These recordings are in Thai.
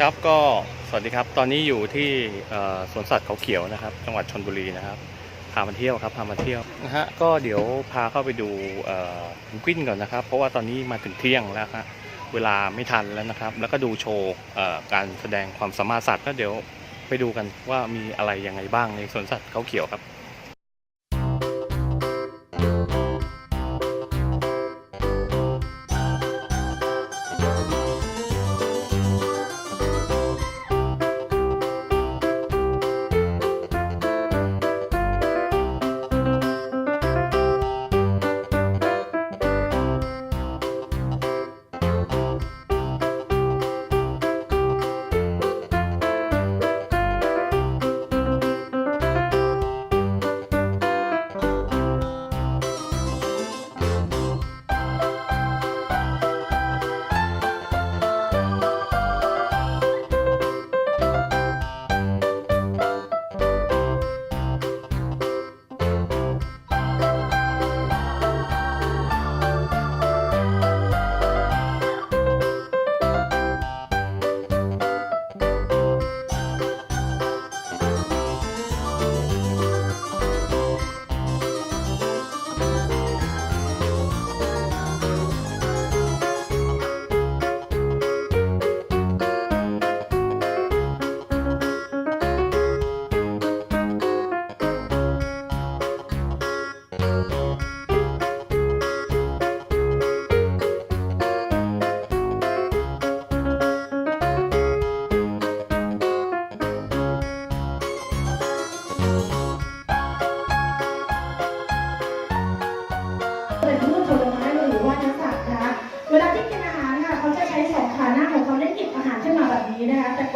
ครับก็สวัสดีครับตอนนี้อยู่ที่สวนสัตว์เขาเขียวนะครับ จังหวัดชนบุรีนะครับพามาเที่ยวครับพามาเที่ยวนะฮะก็เดี๋ยวพาเข้าไปดูเพนกวินก่อนนะครับ เพราะว่าตอนนี้มาถึงเที่ยงแล้วฮะเวลาไม่ทันแล้วนะครับ แล้วก็ดูโชว์การแสดงความสามารถสัตว์ก็เดี๋ยวไปดูกันว่ามีอะไรยังไงบ้างในสวนสัตว์เขาเขียวครับ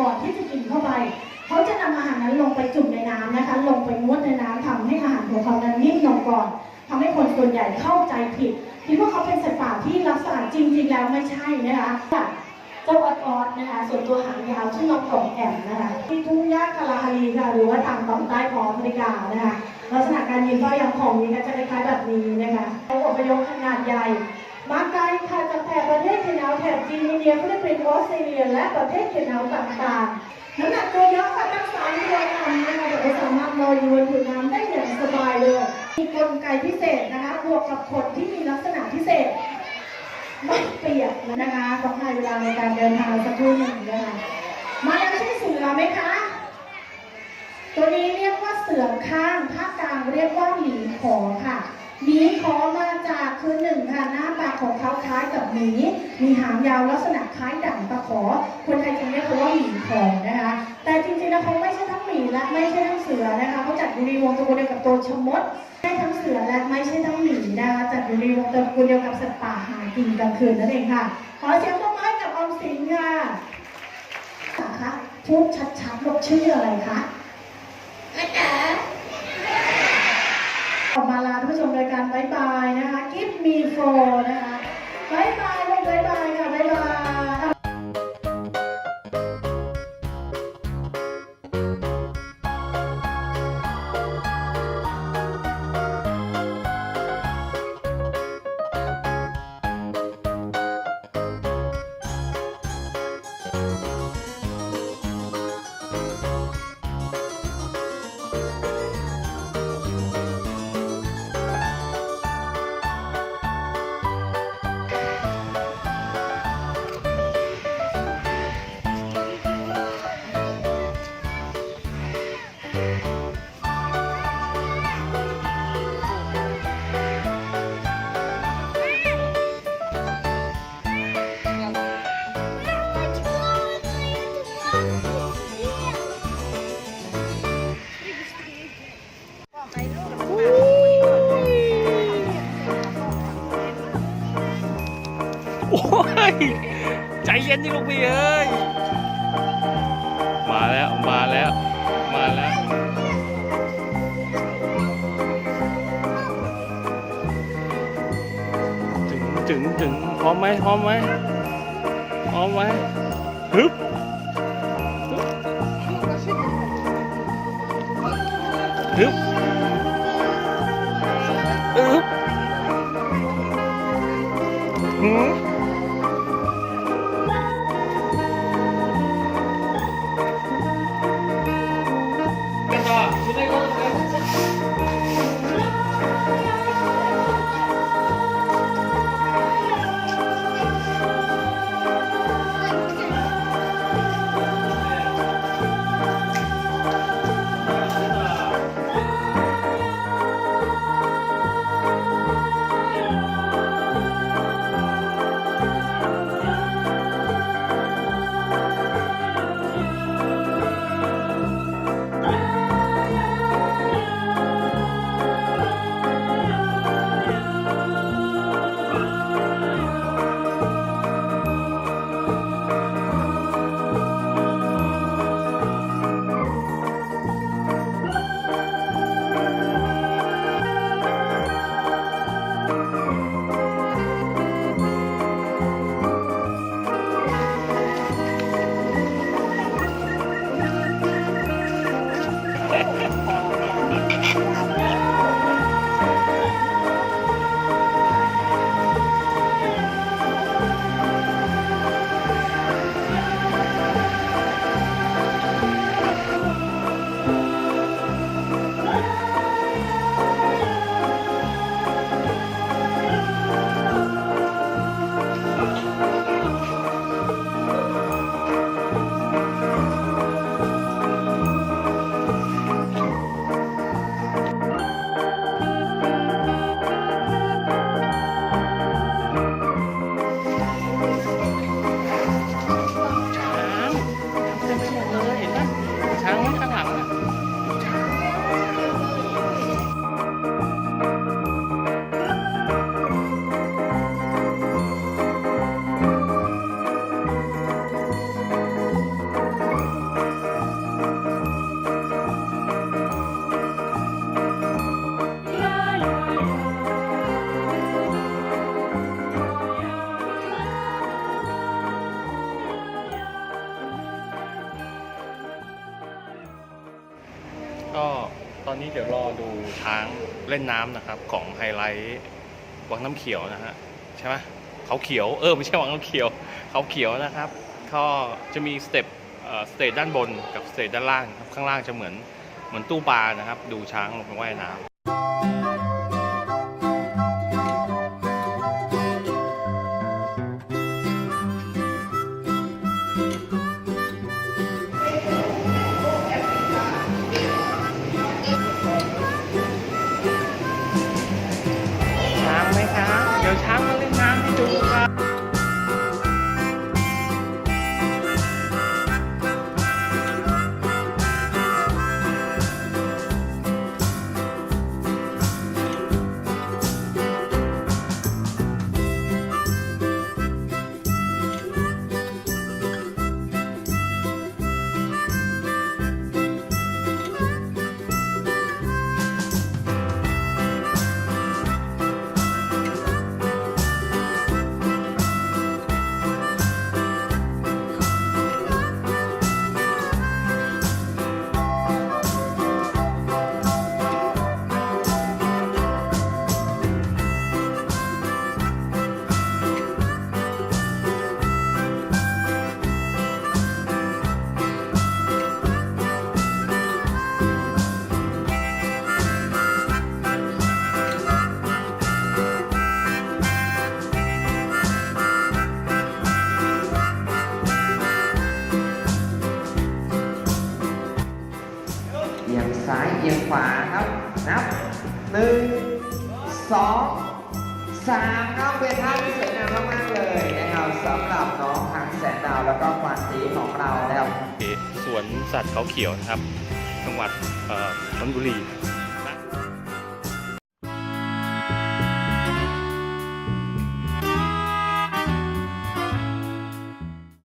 ก่อนที่จะกินเข้าไป เขาจะนำอาหารนั้นลงไปจุ่มในน้ำนะคะ ลงไปงวดในน้ำทำให้อาหารของเขานั้นนิ่มลงก่อนทำให้คนส่วนใหญ่เข้าใจผิดคิดว่าเขาเป็นสัตว์ป่าที่รักษาจริง ๆ แล้วไม่ใช่นะคะเจ้าออดออดนะคะ ส่วนตัวหางยาวชื่อน้องกล่องแอมนะคะ ที่ทุ่งหญ้าคาราฮารีค่ะหรือว่าทางตอนใต้ของอเมริกานะคะ ลักษณะการยืนก็ยังของนี้ก็จะคล้ายๆแบบนี้นะคะเขาอพยพขนาดใหญ่ มาไกลค่ะจากแถบประเทศเคนาวแถบจีนอินเดียฟิลิปปินส์ออสเตรเลียและประเทศเคนาวต่างๆน้ำหนักตัวเยอะค่ะตั้งสามกิโลกรัมนะคะแต่ว่าสามารถลอยอยู่บนผิวน้ำได้อย่างสบายเลยมีกลไกพิเศษนะคะบวกกับขนที่มีลักษณะพิเศษไม่เปียกนะคะต้องให้เวลาในการเดินทางสักครู่หนึ่งนะคะมาแล้วใช่เสือไหมคะตัวนี้เรียกว่าเสือข้างภาคกลางเรียกว่าหมีขอค่ะ หมีขอมาจากคือหนึ่งค่ะหน้าตาของเขาคล้ายกับหมี มีหางยาวลักษณะคล้ายดั่งตะขอ คนไทยจึงเรียกเขาว่าหมีขอนะคะ แต่จริงๆแล้วเขาไม่ใช่ทั้งหมีและไม่ใช่ทั้งเสือนะคะเขาจัดอยู่ในวงตระกูลเดียวกับตัวชมดไม่ทั้งเสือและไม่ใช่ทั้งหมีนะคะจัดอยู่ในวงตระกูลเดียวกับสัตว์ป่าหากินกลางคืนนั่นเองค่ะ ขอเสียงปรบมือให้กับออมสินค่ะค่ะพูดชัดๆลูกชื่ออะไรคะอ อกมาลาท่านผู้ชมรายการบายบายนะคะ Give me four นะคะบายบายลูกบายบายค่ะบายบาย โอ้ย ใจเย็นนี่ลูกพี่เอ้ย มาแล้ว มาแล้ว มาแล้ว ถึงถึงถึงพร้อมไหมพร้อมไหมพร้อมไหมฮึบฮึบอึบหื ช้างเล่นน้ำนะครับ ของไฮไลท์วังน้ำเขียวนะฮะใช่ไหมเขาเขียวเออไม่ใช่วังน้ำเขียว เขาเขียวนะครับก็จะมีสเต็ปสเตจด้านบนกับสเตจด้านล่างครับข้างล่างจะเหมือนเหมือนตู้ปลานะครับ ดูช้างลงไปว่ายน้ำ สามน้องเป็นท่าที่สวยงามมากๆเลยนะครับสำหรับน้องทางแสนดาวแล้วก็ควานสีของเราแล้วสวนสัตว์เขาเขียวนะครับ จังหวัดเอ่อชลบุรี